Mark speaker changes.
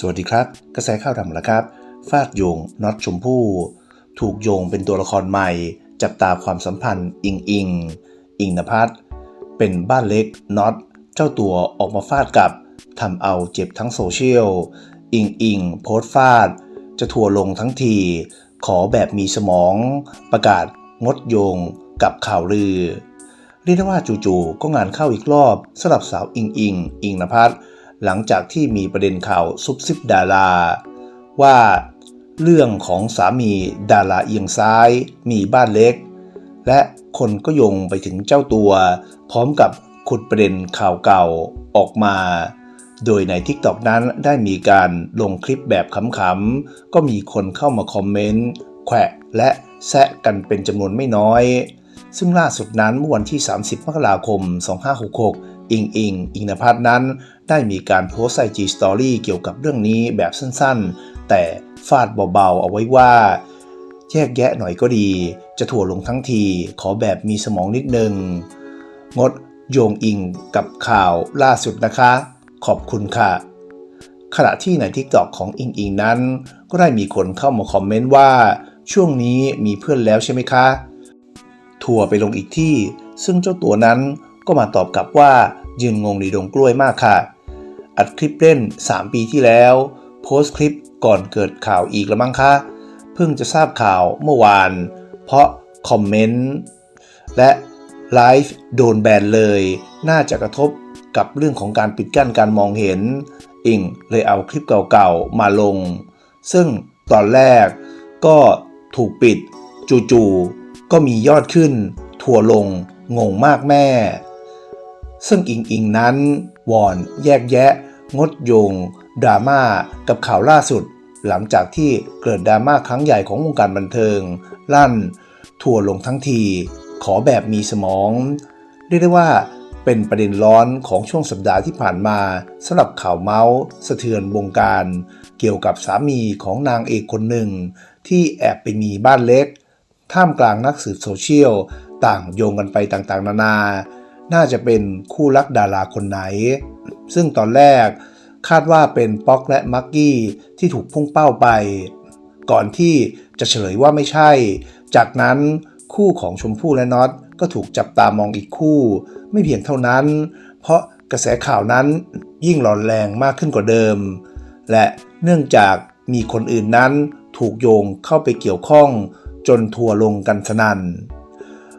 Speaker 1: สวัสดีครับ กระแสข่าวดังแล้วครับ ฟาดโยงน็อตชมพู่ ถูกโยงเป็นตัวละครใหม่ จับตาความสัมพันธ์ อิงอิง อิงนภัทรเป็นบ้านเล็กน็อตเจ้าตัวออกมาฟาดกับทำเอาเจ็บทั้งโซเชียล อิงอิงโพสฟาด จะทัวลงทั้งที ขอแบบมีสมอง ประกาศงดโยงกับข่าวลือ เรียกได้ว่าจู่ๆก็งานเข้าอีกรอบสำหรับสาวอิงอิง อิงนภัทร หลังจากที่มีประเด็นข่าวซุบซิบดาราว่าเรื่องของสามีดาราเอียงซ้าย มีบ้านเล็ก และคนก็โยงไปถึงเจ้าตัว พร้อมกับขุดประเด็นข่าวเก่าออกมา โดยใน TikTok นั้นได้มีการลงคลิปแบบขำๆ ก็มีคนเข้ามาคอมเมนต์แขวะและแซะกันเป็นจำนวนไม่น้อย ซึ่งล่าสุดนั้นเมื่อวันที่ 30 มกราคม 2566 อิงอิงอิงนภัทรนั้น ได้มีการโพสต์ไอจีสตอรี่เกี่ยวกับเรื่องนี้แบบสั้นๆ แต่ฟาดเบาๆ เอาไว้ว่า แยกแยะหน่อยก็ดี จะถั่วลงทั้งที ขอแบบมีสมองนิดนึง งดโยงอิงกับข่าวล่าสุดนะคะ ขอบคุณค่ะ ขณะที่ใน TikTok ของอิงอิงนั้น ก็ได้มีคนเข้ามาคอมเมนต์ว่า ช่วงนี้มีเพื่อนแล้วใช่ไหมคะทัวไปลงอีกที่ ซึ่งเจ้าตัวนั้น ก็มาตอบกลับว่ายืนงงในดงกล้วยมากค่ะ อัดคลิปเล่น 3 ปีที่แล้ว โพสต์คลิปก่อนเกิดข่าวอีกแล้วมั้งคะ เพิ่งจะทราบข่าวเมื่อวาน เพราะคอมเมนต์และไลฟ์โดนแบนเลย น่าจะกระทบกับเรื่องของการปิดกั้นการมองเห็น อิงเลยเอาคลิปเก่าๆมาลง ซึ่งตอนแรกก็ถูกปิด จู่ๆก็มียอดขึ้นทัวลง งงมากแม่ ซึ่งอิงอิงนั้นวอนแยกแยะ งดโยงดราม่ากับข่าวล่าสุด หลังจากที่เกิดดราม่าครั้งใหญ่ของวงการบันเทิง ลั่น ทั่วลงทั้งที ขอแบบมีสมอง เรียกได้ว่าเป็นประเด็นร้อนของช่วงสัปดาห์ที่ผ่านมาสำหรับข่าวเมาส์สะเทือนวงการ เกี่ยวกับสามีของนางเอกคนหนึ่ง ที่แอบไปมีบ้านเล็ก ท่ามกลางนักสืบโซเชียล ต่างโยงกันไปต่างๆ นานานา น่าจะเป็นคู่รักดาราคนไหน ซึ่งตอนแรกคาดว่าเป็นป๊อกและมักกี้ที่ถูกพุ่งเป้าไป ก่อนที่จะเฉลยว่าไม่ใช่ จากนั้นคู่ของชมพู่และน็อตก็ถูกจับตามองอีกคู่ ไม่เพียงเท่านั้น เพราะกระแสข่าวนั้นยิ่งร้อนแรงมากขึ้นกว่าเดิม และเนื่องจากมีคนอื่นนั้นถูกโยงเข้าไปเกี่ยวข้องจนทัวร์ลงกันสนัน่น